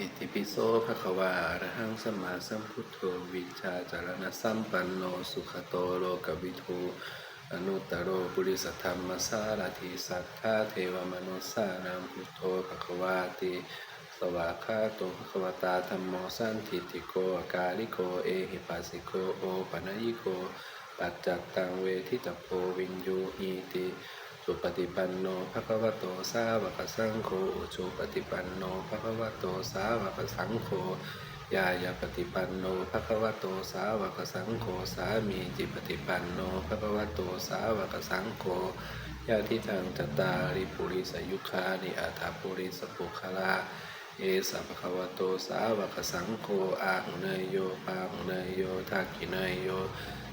อิติปิโสภะคะวาระหังสัมมาสัมพุทโธวิชาจารณะสัมปันโนสุขโตโลกวิทูอนุตตรโรปุริสธรรมสารถิสัทธาเทวมนุสานังพุทโธภะคะวาติสวากขาโตภะคะวตาธัมโมสันทิติโกกาลิโกเอหิปัสสิโกโอปัญญิโกปัจจัตตังเวทิตโพวินยูหีติ สุปฏิปันโนภะคะวะโตสาวกสังโฆอุจุปฏิปันโนภะคะวะโตสาวกสังโฆยายาปฏิปันโนภะคะวะโตสาวกสังโฆสามีจิปฏิปันโนภะคะวะโตสาวกสังโฆยาทิทังจตาริปุริสยุคานิอัฏฐปุริสปุคลาเอสัพพะวะโตสาวกสังโฆอาหุเนยโยปาหุเนยโยทักขิเนยโย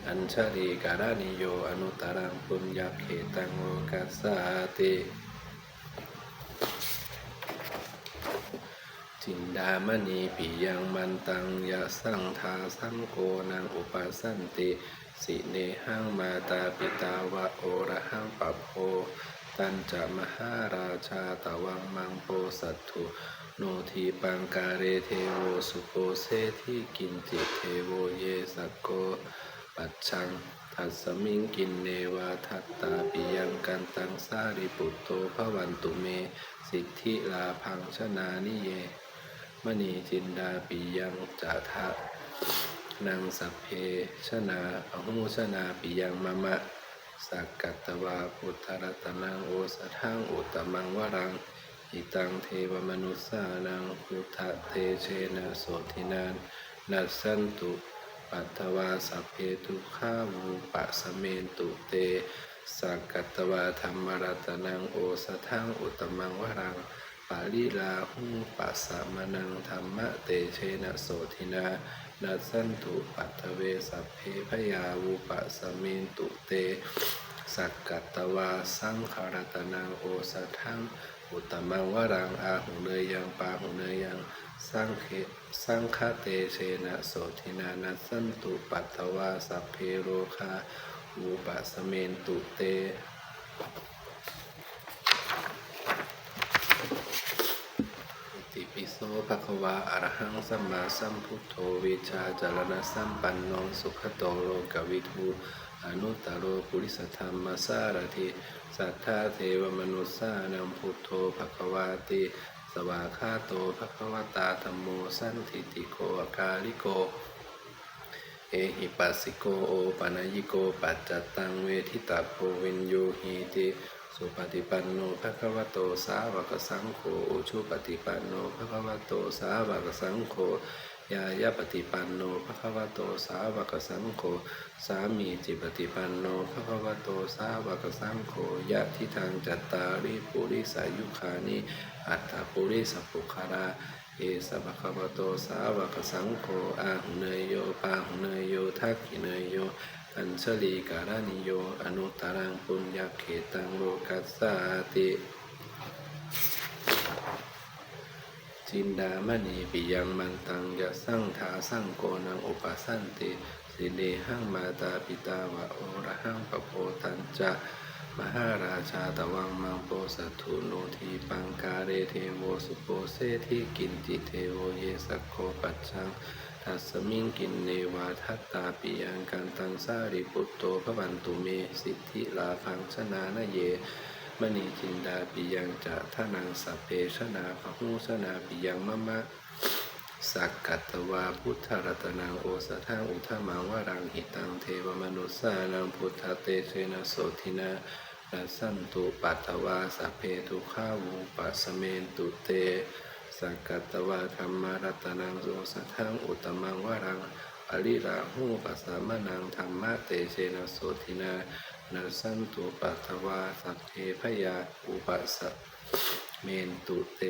อัญชลีการานิโยอนุตตรังปุญญเขตังโลกัสสาติจินดามณีปิยังมันตังยะสังทาสังโกนังอุปสันติ สิเนหังมาตาปิตาวะโอระหังปัปโพตันจะมหาราชาตวังมังโปสัตถุโนทีปังการเรเทโวสุโปเซที่กินจิเทโวเยสกโก ปัจชังทัสมิงกินเนวาทัตตาปิยังกันตังสาริปุตโตภวันตุเม สิทธิลาพังชนานิเย มณีจินดาปิยังจาทะนางสัพเพชนาอหูชนาปิยังมะมะ สักกัตตวาพุทธรัตนังโอสทังอุตมังวรังอิตังเทวมนุสสานังพุทธเตเชนะโสทินานนัสสันตุ ปัตตวาสัพเพทุข้าวูปะสเมนตุเตสักกัตวาธรรมรัตนังโอสทังอุตมังวรังปาลิลาหุปัสสะมนังธรรมะเตเชนะโสทินานัสสันตุปัตเวสัพเพพยาวุปัสมินตุเต สักกัตวาสังขารตนังโอสทังอุตมังวรังอาหุเนยยังปาหุเนยยังสังเคสังฆเตเชนะโสทินานัสสันตุปัตถวาสัพเพโรคาวุปสเมนตุเตติปิโสภะคะวาอะระหังสัมมาสัมพุทโธวิชาจารณะสัมปันโนสุขโตโลกวิทู อนุตตรโรปุริสธรรมสารถิสัทธาเทวมนุสสานังพุทโธภควาติ สวากาโตภะควตาธัมโมสันทิติโกอากาลิโก เอหิปัสสิโกโอปัญิโกปัจจตังเวทิตาโพวินโยหีติสุปฏิปันโนภะควโตสาวกสังโฆชุปฏิปันโนภะควโตสาวกสังโฆ ยายาปฏิปันโนภะคะวะโตสาวกสังโฆสามีจิปฏิปันโนภะคะวะโตสาวกสังโฆยะทิทางจัตตาริปุริสายุคานิอัตถปุริสปุคาราเอสะภะคะวะโตสาวกสังโฆอาหุเนยโยปาหุเนยโยทักขิเนยโยอัญชลีการานิโยอนุตตรังปุญญาเขตังโลกัสสาติ จินดามณีปิยังมันตังยะสังทาสังโกนังอุปสันติสิเนหังมาตาปิตาวะโอระหังปะโพตันจะมหาราชาตวังมังโปสัตุโนทีปังกาเรเทโวสุโปเซทิกินจิเทโวเยสกโคปัจชังทัสมิงกินเนวาทัตตาปิยังกันตังสาริปุตโตพระวันตุเมสิทธิลาพังชนานะเย มณีจินดาปิยังจะทนังสัพเพชนาภหูชนาปิยังมะมะสักกัตตวาพุทธรัตนังโอสทังอุทมังวรังหิตังเทวมนุสานังพุทธเตเชนะโสทินานัสันตุปัตตวาสัพเพทุข้าวูปัสเมนตุเต สักกัตตวาธรรมารัตนังโอสทังอุตมังวรังอริราหูปัสสามนังธรรมะเตเชนะโสทินา นัสสันตุปัตวาสัพเพพยาอุปัสสเมนตุเต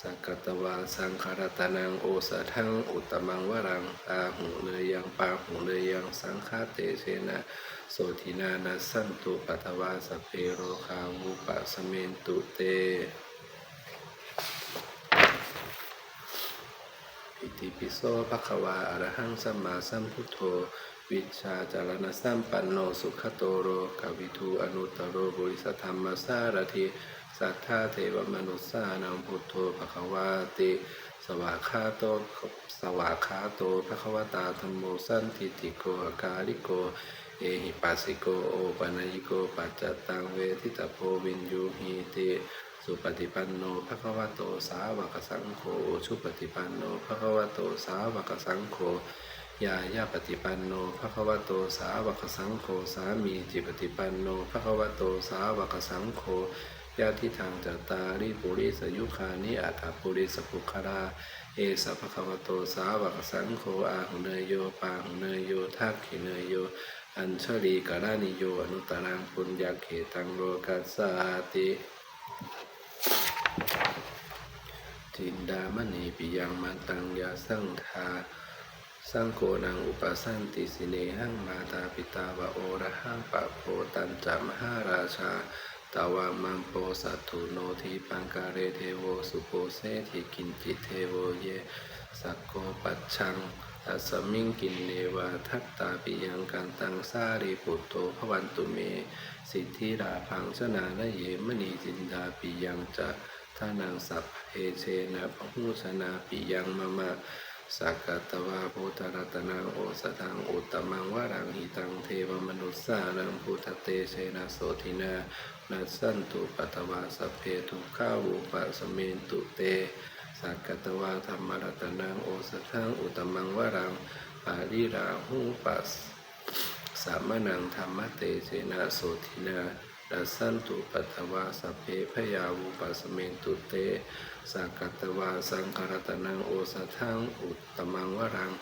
สักกตวาสังคารตานังโอสะทังอุตมังวรังอาหุเลยยังปาหุเลยยังสังฆาเตเชนะโสทินานาสันตุปัตวาสพเพโรคาวุปะสเมนตุเต อิติปิโสภะคะวาอรหังสัมมาสัมพุทโธ วิชาจารณสัมปันโนสุขโตโรกวิทูอนุตตโรบุริสธรรมสารถิสัทธาเทวมนุสานังพุทโธภควาติ สวากขาโตสวากขาโตภควตาธรรมโมสันติติโกอากาลิโกเอหิปัสสิโกโอปัญญิโกปัจจตังเวทิตาโพวินยูหีติ สุปฏิปันโนภะคะวะโตสาวกสังโฆชุปฏิปันโนภะคะวะโตสาวกสังโฆยายาปฏิปันโนภะคะวะโตสาวกสังโฆสามีจิปฏิปันโนภะคะวะโตสาวกสังโฆยาทิทางจตาริปุริสยุคานิอัตถปุริสภุคาราเอสัพพะวะโตสาวกสังโฆอาหุเนยโยปาหุเนยโยทักขิเนยโยอัญชลีกรานิโยอนุตตรังปุญญาเขตังโลกัสสาติ จินดามณีปิยังมันตังยาสังทาสังโฆนังอุปสันติสิเนหังมาตาปิตาวะโอระหังปะโพตันจามหาราชาตาวามังโปสัตถุโนทีปังการเรเทโวสุโปเสทิกินจิเทโวเยสักโกปัชชังตัสมิงกินเนวาทัตตาปิยังกันตังสารีปุตโตภวันตุเม สิทธิราพังชนาละเยมณีจินดาปิยังจะ ทานังสัพเพเชนะพหูชนาปิยังมะมะสักกตวาพุทธรัตนังโอสถังอุตตมังวรังหิตังเทวมนุสสานังพุทธเตเชนะโสทินานัสสันตุปัตวาสพเพทุกขาวุปสเมนตุเต สักกตวาธรรมรัตนังโอสถังอุตตมังวรังปาริราหูปัสสามนังธรรมเตเสนาโสทินา ดัสสันตุปัตวาสเพพยาวุปัสเมนตุเตสักัตวาสังคารตนังโอสทังอุตตมังวรัง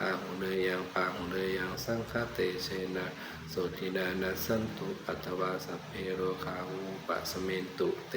อาหุเนยยังปาหุเนยยังสังฆเตเชนะโสทินานาสันตุปัตวาสเพโรคาวุปัสเมนตุเต